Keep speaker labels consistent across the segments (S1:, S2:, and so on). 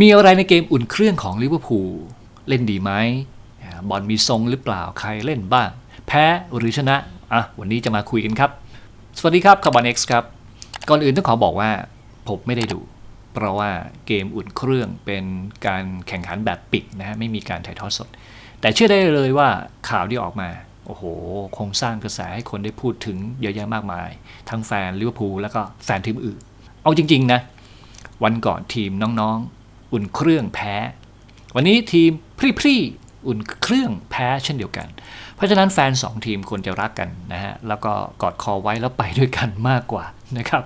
S1: มีอะไรในเกมอุ่นเครื่องของลิเวอร์พูลเล่นดีไหมบอลมีทรงหรือเปล่าใครเล่นบ้าง แพ้หรือชนะอะวันนี้จะมาคุยกันครับ สวัสดีครับคาร์บอนเอ็กซ์ครับ ก่อนอื่นต้องขอบอกว่าผมไม่ได้ดู เพราะว่าเกมอุ่นเครื่องเป็นการแข่งขันแบบปิดนะฮะไม่มีการถ่ายทอดสด แต่เชื่อได้เลยว่าข่าวที่ออกมาโอ้โห คงสร้างกระแสให้คนได้พูดถึงเยอะแยะมากมาย ทั้งแฟนลิเวอร์พูลแล้วก็แฟนทีมอื่น เอาจริง ๆ นะ วันก่อนทีมน้องๆ อุ่นเครื่องแพ้ วันนี้ทีมพรี่ๆอุ่นเครื่องแพ้เช่นเดียวกัน เพราะฉะนั้นแฟน 2 ทีมควรจะรักกันนะฮะ แล้วก็กอดคอไว้แล้วไปด้วยกันมากกว่านะครับ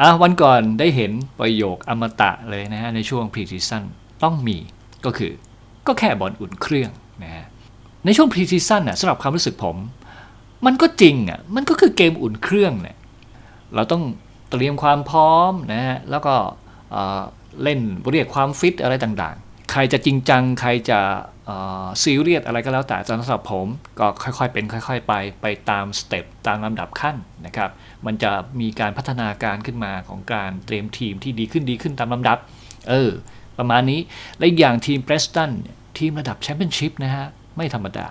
S1: อะวันก่อนได้เห็นประโยคอมตะเลยนะฮะ ในช่วงพรีซีซั่นต้องมีก็คือก็แค่บอลอุ่นเครื่องนะฮะ ในช่วงพรีซีซั่นน่ะสำหรับความรู้สึกผม มันก็จริงอะมันก็คือเกมอุ่นเครื่องเนี่ยเราต้องเตรียมความพร้อมนะฮะแล้วก็ เล่นเรียกความฟิตอะไรต่างๆ ใครจะจริงจัง ใครจะซีเรียสอะไรก็แล้วแต่สำหรับผมก็ค่อยๆเป็นค่อย ๆ ไปไปตามสเต็ปตามลำดับขั้นนะครับ มันจะมีการพัฒนาการขึ้นมาของการเตรียมทีมที่ดีขึ้นดีขึ้นตามลำดับ เออ ประมาณนี้ และอย่างทีมเ r รสตันทีมระดับแชมเปี้ยนชิพนะฮะ ไม่ธรรมดา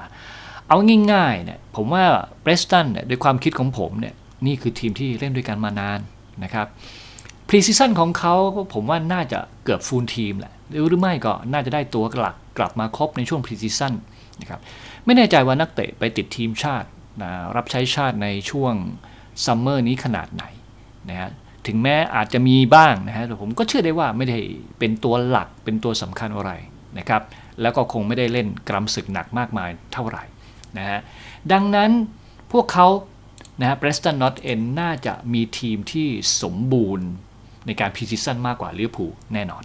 S1: เอาง่ายๆเนี่ยผมว่าเ r รสตันเนี่ยด้วยความคิดของผมเนี่ยนี่คือทีมที่เล่นด้วยกันมานานนะครับ พรีซีซั่นของเขาผมว่าน่าจะเกือบฟูลทีมแหละหรือไม่ก็น่าจะได้ตัวหลักกลับมาครบในช่วงพรีซีซั่นนะครับไม่แน่ใจว่านักเตะไปติดทีมชาตินะรับใช้ชาติในช่วงซัมเมอร์นี้ขนาดไหนนะฮะถึงแม้อาจจะมีบ้างนะฮะแต่ผมก็เชื่อได้ว่าไม่ได้เป็นตัวหลักเป็นตัวสำคัญอะไรนะครับแล้วก็คงไม่ได้เล่นกรำศึกหนักมากมายเท่าไหร่นะฮะดังนั้นพวกเขานะฮะ Preston North End น่าจะมีทีมที่สมบูรณ์ ในการพรีซีซั่นมากกว่าลิเวอร์พูลแน่นอน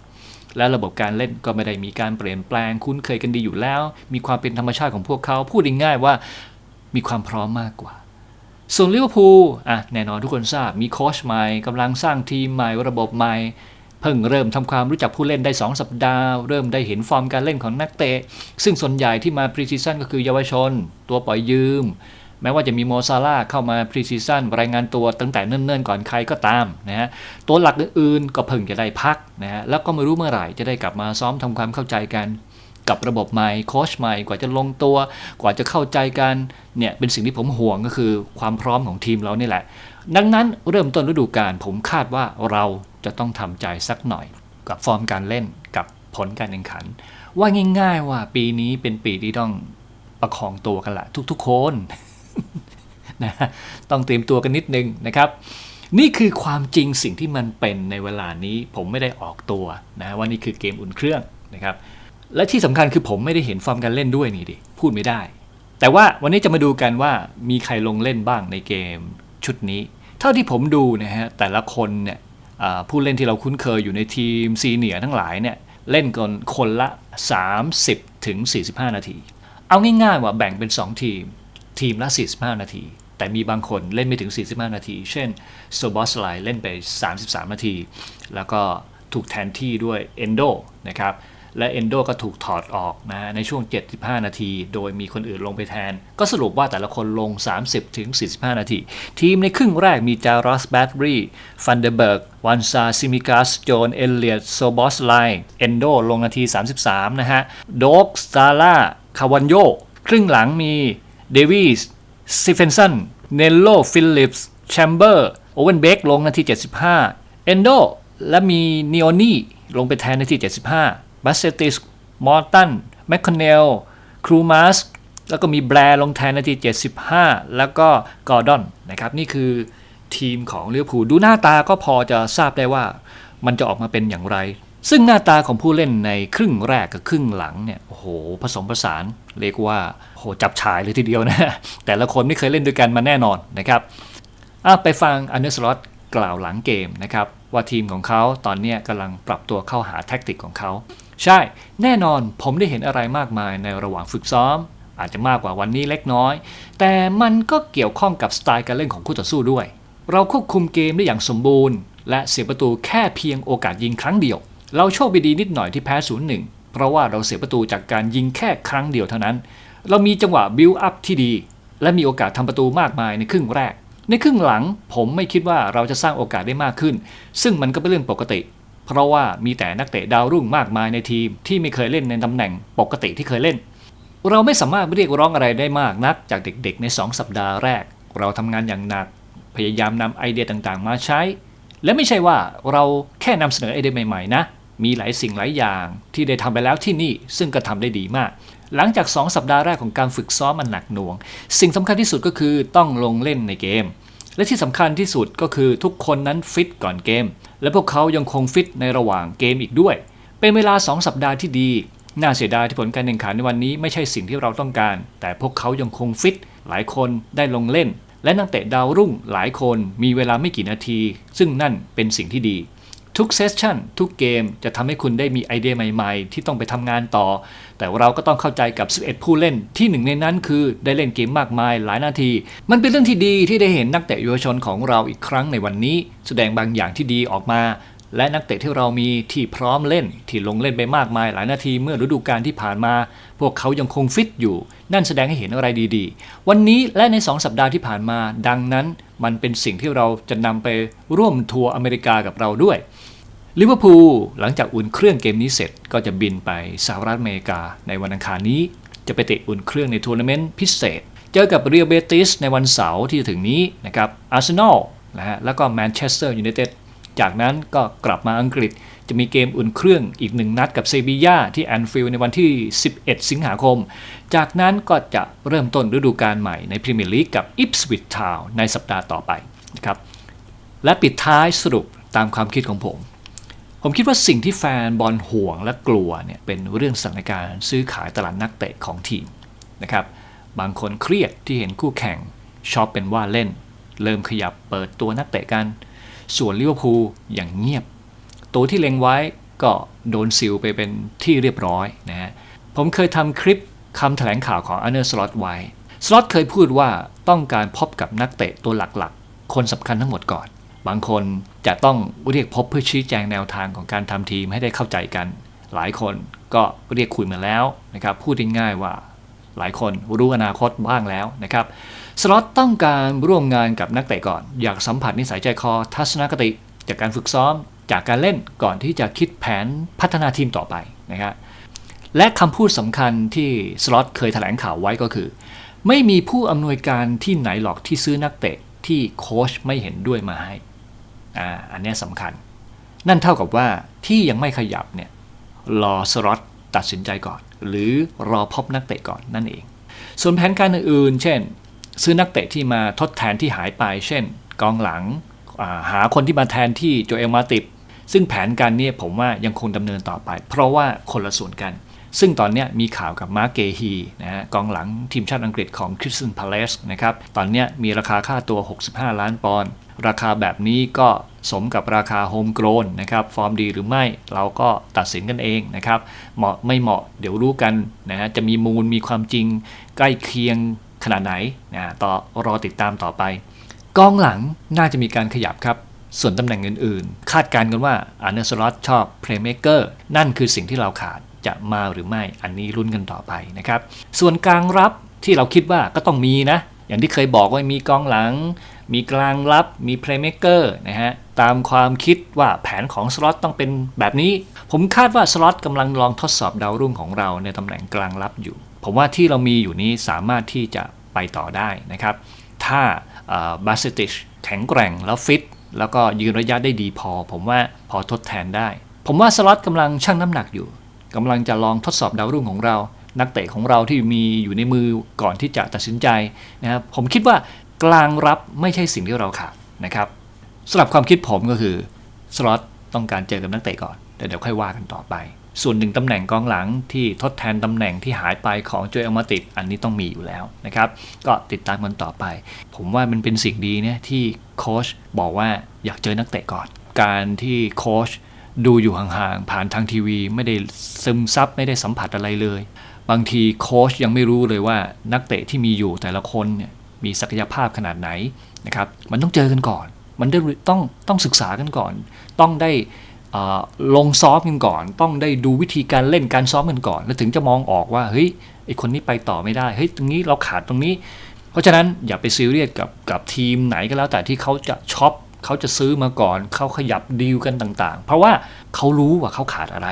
S1: และระบบการเล่นก็ไม่ได้มีการเปลี่ยนแปลง คุ้นเคยกันดีอยู่แล้ว มีความเป็นธรรมชาติของพวกเขาพูดง่ายๆว่ามีความพร้อมมากกว่า ส่วนลิเวอร์พูลอะแน่นอนทุกคนทราบมีโค้ชใหม่กำลังสร้างทีมใหม่ระบบใหม่เพิ่งเริ่มทำความรู้จักผู้เล่นได้ 2 สัปดาห์ เริ่มได้เห็นฟอร์มการเล่นของนักเตะ ซึ่งส่วนใหญ่ที่มาพรีซีซั่นก็คือเยาวชน ตัวปล่อยยืม แม้ว่าจะมีโมซาร่าเข้ามาพรีซีซั่นรายงานตัวตั้งแต่เนิ่นๆก่อนใครก็ตามนะฮะตัวหลักอื่นๆก็เพิ่งจะได้พักนะฮะแล้วก็ไม่รู้เมื่อไหร่จะได้กลับมาซ้อมทำความเข้าใจกันกับระบบใหม่โค้ชใหม่กว่าจะลงตัว กว่าจะเข้าใจกันเนี่ยเป็นสิ่งที่ผมห่วงก็คือความพร้อมของทีมเรานี่แหละ ดังนั้นเริ่มต้นฤดูกาลผมคาดว่าเราจะต้องทำใจสักหน่อย กับฟอร์มการเล่นกับผลการแข่งขัน ว่าง่าย ๆ ว่าปีนี้เป็นปีที่ต้องประคองตัวกันละทุกๆคน นะต้องเตรียมตัวกันนิดนึงนะครับ นี่คือความจริงสิ่งที่มันเป็นในเวลานี้ผมไม่ได้ออกตัวนะว่านี่คือเกมอุ่นเครื่องนะครับ และที่สำคัญคือผมไม่ได้เห็นฟอร์มการเล่นด้วยนี่ดิพูดไม่ได้ แต่ว่าวันนี้จะมาดูกันว่ามีใครลงเล่นบ้างในเกมชุดนี้ เท่าที่ผมดูนะฮะแต่ละคนเนี่ยผู้เล่นที่เราคุ้นเคยอยู่ในทีมซีเนียร์ทั้งหลายเนี่ยเล่นกันคนละ 30ถึง45 นาที เอาง่ายๆว่าแบ่งเป็น 2 ทีม ทีมละ 45 นาที แต่มีบางคนเล่นไม่ถึง 45 นาที เช่นโซบอสไลเล่นไป 33 นาที แล้วก็ถูกแทนที่ด้วยเอนโดนะครับและเอนโดก็ถูกถอดออกนะในช่วง 75 นาที โดยมีคนอื่นลงไปแทน ก็สรุปว่าแต่ละคนลง 30 ถึง 45 นาที ทีมในครึ่งแรกมีจารอสแบตบรีฟันเดเบิร์กวันซาซิมิกัสโจนเอเลียตโซบอสไลเอนโดลงนาที 33 นะฮะ โดกซาร่าคาวันโยครึ่งหลังมี เดวิสสตีเฟนสันเนลโลฟิลลิปส์แชมเบอร์โอเวนเบกลงนาที 75 เอนโด และมีนิโอนี่ลงไปแทนนาที 75 บัสเซติส มอร์ตัน แมคคอนเนล ครูมาส แล้วก็มีแบร์ลงแทนนาที 75 แล้วก็กอร์ดอนนะครับ นี่คือทีมของลิเวอร์พูลดูหน้าตาก็พอจะทราบได้ว่ามันจะออกมาเป็นอย่างไร ซึ่งหน้าตาของผู้เล่นในครึ่งแรกกับครึ่งหลังเนี่ยโอ้โหผสมผสานเรียกว่าโหจับฉายเลยทีเดียวนะ แต่ละคนไม่เคยเล่นด้วยกันมาแน่นอนนะครับไปฟังอันเดอร์สลอตกล่าวหลังเกมนะครับว่าทีมของเขาตอนนี้กำลังปรับตัวเข้าหาแท็กติกของเขา ใช่แน่นอนผมได้เห็นอะไรมากมายในระหว่างฝึกซ้อม อาจจะมากกว่าวันนี้เล็กน้อย แต่มันก็เกี่ยวข้องกับสไตล์การเล่นของคู่ต่อสู้ด้วย เราควบคุมเกมได้อย่างสมบูรณ์ และเสียประตูแค่เพียงโอกาสยิงครั้งเดียว เราโชคดีนิดหน่อยที่แพ้0ูนย์หนึ่งเพราะว่าเราเสียประตูจากการยิงแค่ครั้งเดียวเท่านั้น เรามีจังหวะบิลอัพที่ดี และมีโอกาสทำประตูมากมายในครึ่งแรก ในครึ่งหลังผมไม่คิดว่าเราจะสร้างโอกาสได้มากขึ้น ซึ่งมันก็เป็นเรื่องปกติ เพราะว่ามีแต่นักเตะดาวรุ่งมากมายในทีมที่ไม่เคยเล่นในตำแหน่งปกติที่เคยเล่น เราไม่สามารถเรียกร้องอะไรได้มากนักจากเด็กๆ ใน 2 สัปดาห์แรก เราทำงานอย่างหนัก พยายามนำไอเดียต่างๆ มาใช้ และไม่ใช่ว่าเราแค่นำเสนอไอเดียใหม่ๆนะ มีหลายสิ่งหลายอย่างที่ได้ทำไปแล้วที่นี่ซึ่งก็ทำได้ดีมาก หลังจาก 2 สัปดาห์แรกของการฝึกซ้อมมันหนักหน่วง สิ่งสำคัญที่สุดก็คือต้องลงเล่นในเกม และที่สำคัญที่สุดก็คือทุกคนนั้นฟิตก่อนเกม และพวกเขายังคงฟิตในระหว่างเกมอีกด้วย เป็นเวลา 2 สัปดาห์ที่ดี น่าเสียดายที่ผลการแข่งขันในวันนี้ไม่ใช่สิ่งที่เราต้องการ แต่พวกเขายังคงฟิต หลายคนได้ลงเล่น และนักเตะดาวรุ่งหลายคนมีเวลาไม่กี่นาที ซึ่งนั่นเป็นสิ่งที่ดี ทุกเซสชั่นทุกเกมจะทำให้คุณได้มีไอเดียใหม่ๆ ที่ต้องไปทำงานต่อ แต่เราก็ต้องเข้าใจกับ 11 ผู้เล่นที่หนึ่งในนั้นคือได้เล่นเกมมากมายหลายนาที มันเป็นเรื่องที่ดีที่ได้เห็นนักเตะเยาวชนของเราอีกครั้งในวันนี้ แสดงบางอย่างที่ดีออกมาและนักเตะที่เรามีที่พร้อมเล่น ที่ลงเล่นไปมากมายหลายนาทีเมื่อฤดูกาลที่ผ่านมา พวกเขายังคงฟิตอยู่ นั่นแสดงให้เห็นอะไรดีๆ วันนี้และใน 2 สัปดาห์ที่ผ่านมา ดังนั้นมันเป็นสิ่งที่เราจะนำไปร่วมทัวร์อเมริกากับเราด้วย ลิเวอร์พูลหลังจากอุ่นเครื่องเกมนี้เสร็จก็จะบินไปสหรัฐอเมริกาในวันอังคารนี้ จะไปเตะอุ่นเครื่องในทัวร์นาเมนต์พิเศษ เจอกับเรียลเบติสในวันเสาร์ที่จะถึงนี้นะครับอาร์เซนอลนะฮะแล้วก็แมนเชสเตอร์ยูไนเต็ดจากนั้นก็กลับมาอังกฤษจะมีเกมอุ่นเครื่องอีกหนึ่งนัดกับเซบีย่าที่แอนฟิลด์ในวันที่ 11 สิงหาคม จากนั้นก็จะเริ่มต้นฤดูกาลใหม่ในพรีเมียร์ลีกกับอิปสวิ t ทาวในสัปดาห์ต่อไปนะครับและปิดท้ายสรุปตามความคิดของผม ผมคิดว่าสิ่งที่แฟนบอลห่วงและกลัวเนี่ยเป็นเรื่องสถานการณ์ซื้อขายตลาดนักเตะของทีมนะครับบางคนเครียดที่เห็นคู่แข่งชอบเป็นว่าเล่น เริ่มขยับเปิดตัวนักเตะกัน ส่วนลิเวอร์พูลอย่างเงียบ ตัวที่เล็งไว้ก็โดนซิลไปเป็นที่เรียบร้อยนะฮะผมเคยทำคลิปคำแถลงข่าวของอันเนอร์สล็อตไว้สล็อตเคยพูดว่าต้องการพบกับนักเตะตัวหลักๆ คนสำคัญทั้งหมดก่อน บางคนจะต้องเรียกพบเพื่อชี้แจงแนวทางของการทำทีมให้ได้เข้าใจกัน หลายคนก็เรียกคุยมาแล้วนะครับพูดง่ายๆว่าหลายคนรู้อนาคตบ้างแล้วนะครับสล็อตต้องการร่วมงานกับนักเตะก่อน อยากสัมผัสนิสัยใจคอทัศนคติ จากการฝึกซ้อม จากการเล่นก่อนที่จะคิดแผนพัฒนาทีมต่อไปนะครับและคำพูดสำคัญที่สล็อตเคยแถลงข่าวไว้ก็คือ ไม่มีผู้อำนวยการที่ไหนหรอกที่ซื้อนักเตะที่โค้ชไม่เห็นด้วยมาให้ อันนี้สำคัญ นั่นเท่ากับว่าที่ยังไม่ขยับเนี่ยรอสล็อตตัดสินใจก่อน หรือรอพบนักเตะก่อนนั่นเอง ส่วนแผนการอื่นๆ เช่น ซื้อนักเตะที่มาทดแทนที่หายไป เช่น กองหลังาหาคนที่มาแทนที่โจเอลมาติบซึ่งแผนการนี่ยผมว่ายังคงดำเนินต่อไป เพราะว่าคนละส่วนกัน ซึ่งตอนนี้มีข่าวกับมาร์เกฮีนะฮะกองหลังทีมชาติอังกฤษของคริสตันพาเลสนะครับ ตอนนี้มีราคาค่าตัว 65 ล้านปอนด์ ราคาแบบนี้ก็สมกับราคาโฮมโกลนนะครับ ฟอร์มดีหรือไม่เราก็ตัดสินกันเองนะครับ เหมาะไม่เหมาะเดี๋ยวรู้กันนะฮะจะมีมูลมีความจริงใกล้เคียงขนาดไหนนะต่อรอติดตามต่อไป กองหลังน่าจะมีการขยับครับ ส่วนตำแหน่งอื่นๆ คาดการณ์กันว่าอาร์เนสลอตชอบเพลย์เมเกอร์นั่นคือสิ่งที่เราขาดจะมาหรือไม่อันนี้ลุ้นกันต่อไปนะครับ ส่วนกลางรับที่เราคิดว่าก็ต้องมีนะ อย่างที่เคยบอกว่ามีกองหลัง มีกลางรับมีเพลย์เม k เกอร์นะฮะตามความคิดว่าแผนของสล็อตต้องเป็นแบบนี้ ผมคาดว่าสล็อตกำลังลองทดสอบดาวรุ่งของเราในตำแหน่งกลางรับอยู่ ผมว่าที่เรามีอยู่นี้สามารถที่จะไปต่อได้นะครับ ถ้าบาสติชแข็งแกร่งแล้วฟิตแล้วก็ยืนระยะได้ดีพอ ผมว่าพอทดแทนได้ ผมว่าสล็อตกำลังชั่งน้ำหนักอยู่กำลังจะลองทดสอบดาวรุ่งของเรา นักเตะของเราที่มีอยู่ในมือก่อนที่จะตัดสินใจนะครับผมคิดว่า กลางรับไม่ใช่สิ่งที่เราขาดนะครับสำหรับความคิดผมก็คือสล็อตต้องการเจอกับนักเตะก่อนแต่เดี๋ยวค่อยว่ากันต่อไป ส่วนหนึ่งตำแหน่งกองหลังที่ทดแทนตำแหน่งที่หายไปของโจเอลมาติดอันนี้ต้องมีอยู่แล้วนะครับ ก็ติดตามกันต่อไป ผมว่ามันเป็นสิ่งดีเนี่ยที่โค้ชบอกว่าอยากเจอนักเตะก่อน การที่โค้ชดูอยู่ห่างๆ ผ่านทางทีวี ไม่ได้ซึมซับไม่ได้สัมผัสอะไรเลย บางทีโค้ชยังไม่รู้เลยว่านักเตะที่มีอยู่แต่ละคนเนี่ย มีศักยภาพขนาดไหนนะครับมันต้องเจอกันก่อน มันได้ต้องต้องศึกษากันก่อน ต้องได้ลงซ้อมกันก่อน ต้องได้ดูวิธีการเล่นการซ้อมกันก่อน แล้วถึงจะมองออกว่าเฮ้ยไอคนนี้ไปต่อไม่ได้เฮ้ยตรงนี้เราขาดตรงนี้ เพราะฉะนั้นอย่าไปซีเรียสกับกับทีมไหนก็แล้วแต่ที่เขาจะช็อปเขาจะซื้อมาก่อนเขาขยับดีลกันต่างๆ เพราะว่าเขารู้ว่าเขาขาดอะไร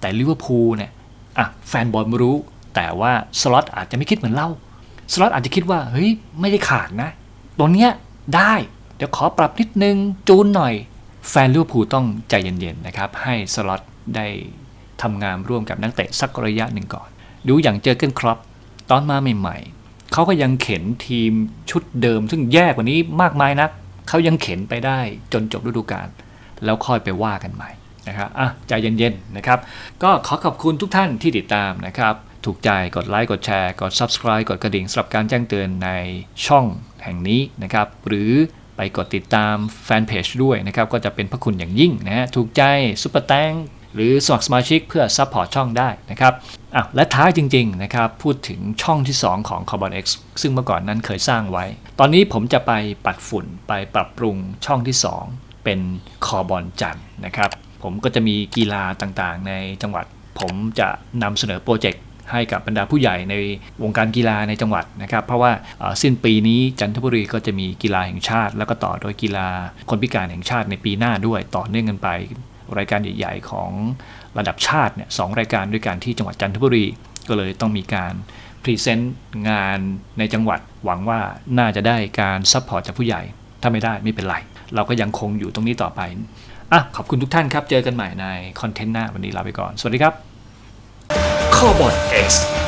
S1: แต่ลิเวอร์พูลเนี่ยอะแฟนบอลรู้แต่ว่าสล็อตอาจจะไม่คิดเหมือนเรา สล็อตอาจจะคิดว่าเฮ้ยไม่ได้ขาดนะตรงเนี้ยได้เดี๋ยวขอปรับนิดนึงจูนหน่อย แฟนลิเวอร์พูลต้องใจเย็นๆนะครับให้สล็อตได้ทำงานร่วมกับนักเตะสักระยะหนึ่งก่อน ดูอย่างเจอเกนครอปตอนมาใหม่ๆเขาก็ยังเข็นทีมชุดเดิม ซึ่งแย่กว่านี้มากมายนักเขายังเข็นไปได้จนจบฤดูกาลแล้วค่อยไปว่ากันใหม่นะครับอะใจเย็นๆนะครับ ก็ขอขอบคุณทุกท่านที่ติดตามนะครับ ถูกใจกดไลค์กดแชร์กด Subscribe กดกระดิ่งสำหรับการแจ้งเตือนในช่องแห่งนี้นะครับ หรือไปกดติดตามแฟนเพจด้วยนะครับ ก็จะเป็นพระคุณอย่างยิ่งนะฮะถูกใจซุปเปอร์แตงหรือสมัครสมาชิกเพื่อซัพพอร์ตช่องได้นะครับอะและท้ายจริงๆนะครับ พูดถึงช่องที่ 2 ของ Carbon X ซึ่งเมื่อก่อนนั้นเคยสร้างไว้ ตอนนี้ผมจะไปปัดฝุ่นไปปรับปรุงช่องที่ 2 เป็นคอบอลจันทร์นะครับ ผมก็จะมีกีฬาต่างๆ ในจังหวัด ผมจะนำเสนอโปรเจกต์ ให้กับบรรดาผู้ใหญ่ในวงการกีฬาในจังหวัดนะครับ เพราะว่าสิ้นปีนี้จันทบุรีก็จะมีกีฬาแห่งชาติ แล้วก็ต่อโดยกีฬาคนพิการแห่งชาติในปีหน้าด้วยต่อเนื่องกันไป รายการใหญ่ๆของระดับชาติเนี่ยสองรายการด้วยกันที่จังหวัดจันทบุรีก็เลยต้องมีการพรีเซนต์งานในจังหวัดหวังว่าน่าจะได้การซัพพอร์ตจากผู้ใหญ่ ถ้าไม่ได้ไม่เป็นไร เราก็ยังคงอยู่ตรงนี้ต่อไปอะขอบคุณทุกท่านครับ เจอกันใหม่ในคอนเทนต์หน้าวันนี้ลาไปก่อน สวัสดีครับ
S2: Cobbot X.